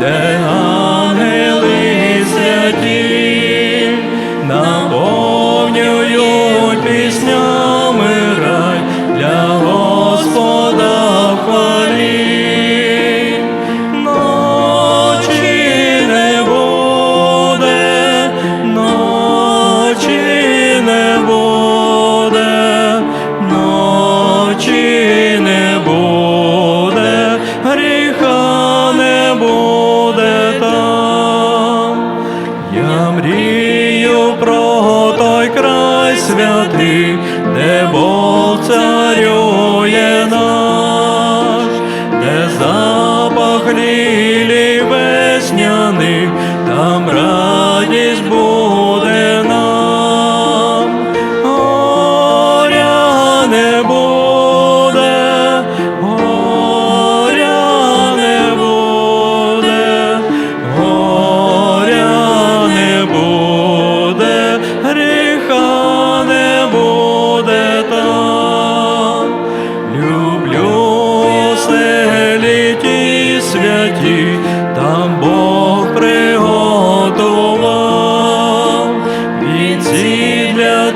де ангели святі наповнюють піснями святий, де Бог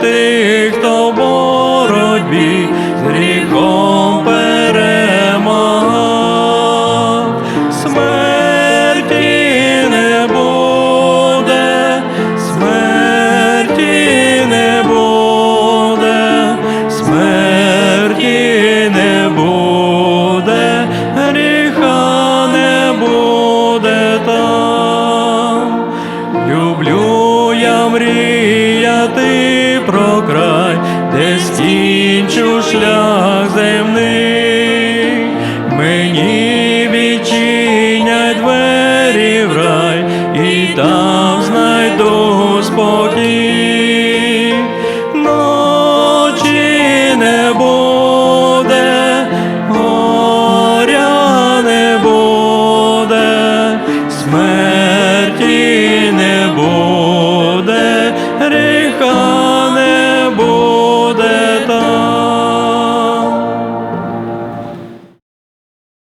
there. скінчу шлях земний. мені